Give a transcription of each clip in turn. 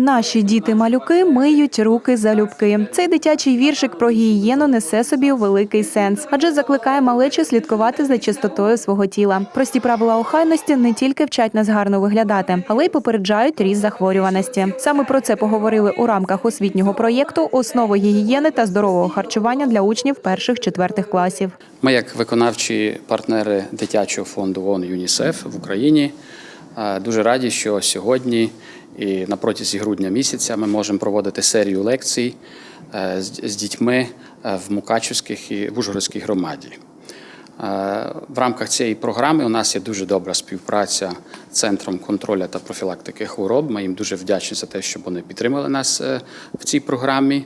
Наші діти-малюки миють руки залюбки. Цей дитячий віршик про гігієну несе собі великий сенс, адже закликає малечу слідкувати за чистотою свого тіла. Прості правила охайності не тільки вчать нас гарно виглядати, але й попереджають ріст захворюваності. Саме про це поговорили у рамках освітнього проєкту Основи гігієни та здорового харчування для учнів перших-четвертих класів. Ми, як виконавчі партнери дитячого фонду ООН ЮНІСЕФ в Україні, дуже раді, що сьогодні і на протязі грудня місяця ми можемо проводити серію лекцій е, з дітьми е, в Мукачівських і в Ужгородській громаді. Е, В рамках цієї програми у нас є дуже добра співпраця з Центром контролю та профілактики хвороб. Ми їм дуже вдячні за те, що вони підтримали нас в цій програмі.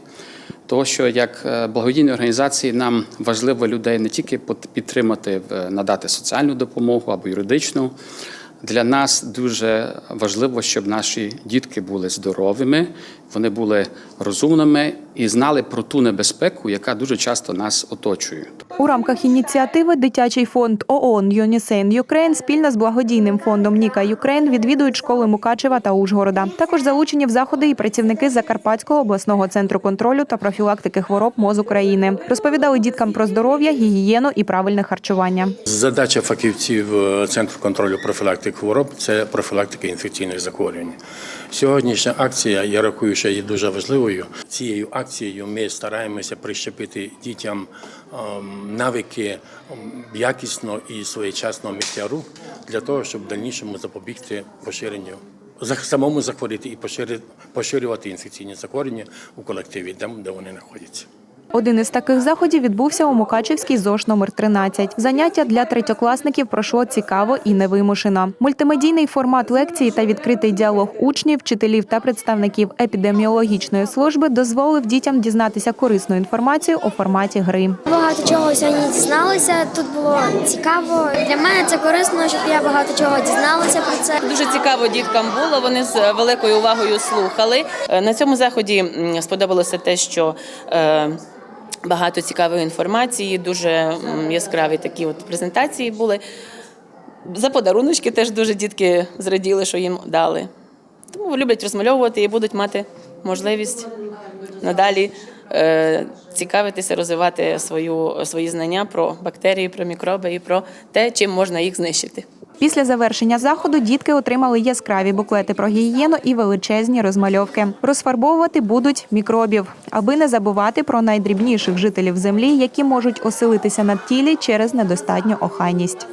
Тому що як благодійні організації нам важливо людей не тільки підтримати, надати соціальну допомогу або юридичну. Для нас дуже важливо, щоб наші дітки були здоровими, вони були розумними і знали про ту небезпеку, яка дуже часто нас оточує. У рамках ініціативи Дитячий фонд ООН «Юнісейн Юкрейн спільно з благодійним фондом Ніка Юкрейн відвідують школи Мукачева та Ужгорода. Також залучені в заходи і працівники Закарпатського обласного центру контролю та профілактики хвороб МОЗ України. Розповідали діткам про здоров'я, гігієну і правильне харчування. Задача фахівців е, Центру контролю профілактики хвороб це профілактика інфекційних захворювань. Сьогоднішня акція, я рахую, що є дуже важливою. Цією акцією ми стараємося прищепити дітям ем, навики ем, якісно і своєчасно миття рук для того, щоб в дальнішому запобігти поширенню. Самому захворіти і поширювати інфекційні захворювання у колективі, де вони знаходяться. Один із таких заходів відбувся у Мукачевській ЗОЖ номер 13. Заняття для третьокласників пройшло цікаво і невимушено. Мультимедійний формат лекції та відкритий діалог учнів, вчителів та представників епідеміологічної служби дозволив дітям дізнатися корисну інформацію у форматі гри. Багато чого сьогодні дізналася. Тут було цікаво. Для мене це корисно, щоб я багато чого дізналася про це. Дуже цікаво діткам було. Вони з великою увагою слухали. Е, На цьому заході сподобалося те, що е, багато цікавої інформації, дуже яскраві такі от презентації були. За подаруночки теж дуже дітки зраділи, що їм дали. Тому люблять розмальовувати і будуть мати можливість надалі е, цікавитися, розвивати свою, свої знання про бактерії, про мікроби і про те, чим можна їх знищити. Після завершення заходу дітки отримали яскраві буклети про гігієну і величезні розмальовки. Розфарбовувати будуть мікробів, аби не забувати про найдрібніших жителів землі, які можуть оселитися на тілі через недостатню охайність.